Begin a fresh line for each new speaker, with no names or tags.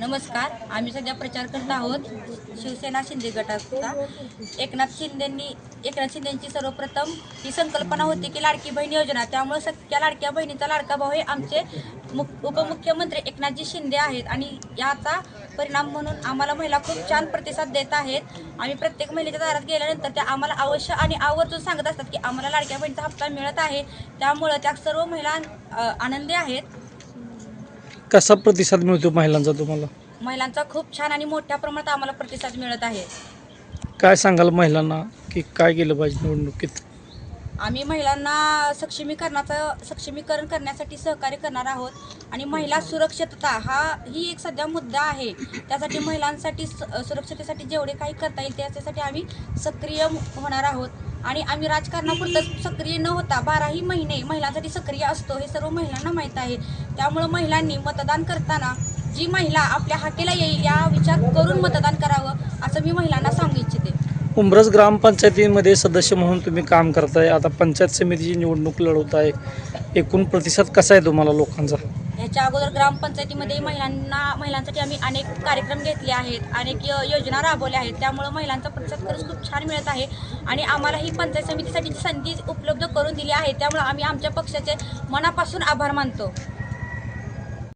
नमस्कार आम्ही सध्या प्रचार करत आहोत शिवसेना शिंदे गटाचा. एकनाथ शिंदेंनी एकनाथ शिंदेंची सर्वप्रथम ही संकल्पना होती की लाडकी बहीण योजना. त्यामुळे सख्या लाडक्या बहिणीचा लाडका भाऊ हे आमचे मुख उपमुख्यमंत्री एकनाथजी शिंदे आहेत आणि याचा परिणाम म्हणून आम्हाला महिला खूप छान प्रतिसाद देत आहेत. आम्ही प्रत्येक महिलेच्या दारात गेल्यानंतर त्या आम्हाला अवश्य आणि आवर्जून सांगत असतात की आम्हाला लाडक्या बहिणीचा हप्ता मिळत आहे. त्यामुळं त्या सर्व महिला आनंदी आहेत.
कसा प्रतिसाद मिळतो महिलांचा तुम्हाला?
महिलांचा खूप छान आणि मोठ्या प्रमाणात आम्हाला प्रतिसाद मिळत आहे.
काय सांगाल महिलांना की काय केलं पाहिजे निवडणुकीत?
आम्ही महिलांना सक्षमीकरणाचं सक्षमीकरण करण्यासाठी सहकार्य करणार आहोत आणि महिला सुरक्षितता हा ही एक सध्या मुद्दा आहे. त्यासाठी महिलांसाठी स- सुरक्षतेसाठी जेवढे काही करता येईल त्याच्यासाठी आम्ही सक्रिय होणार आहोत. आणि आम्ही राजकारणापुरतंच सक्रिय न होता बाराही महिने महिलांसाठी सक्रिय असतो हे सर्व महिलांना माहीत आहे. त्यामुळं महिलांनी मतदान करताना जी महिला आपल्या हाकेला येईल या विचार करून मतदान करावं असं मी महिलांना सांगू इच्छिते.
उंबरस ग्रामपंचायतीमध्ये सदस्य म्हणून तुम्ही काम करताय. आता पंचायत समितीची निवडणूक लढवत आहे एकूण प्रतिसाद कसा आहे तुम्हाला लोकांचा?
ह्याच्या अगोदर ग्रामपंचायतीमध्ये महिलांना महिलांसाठी आम्ही अनेक कार्यक्रम घेतले आहेत अनेक योजना राबवल्या आहेत. त्यामुळं महिलांचा प्रतिसाद खरंच खूप छान मिळत आहे. आणि आम्हाला ही पंचायत समितीसाठी जी संधी उपलब्ध करून दिली आहे त्यामुळं आम्ही आमच्या पक्षाचे मनापासून आभार मानतो.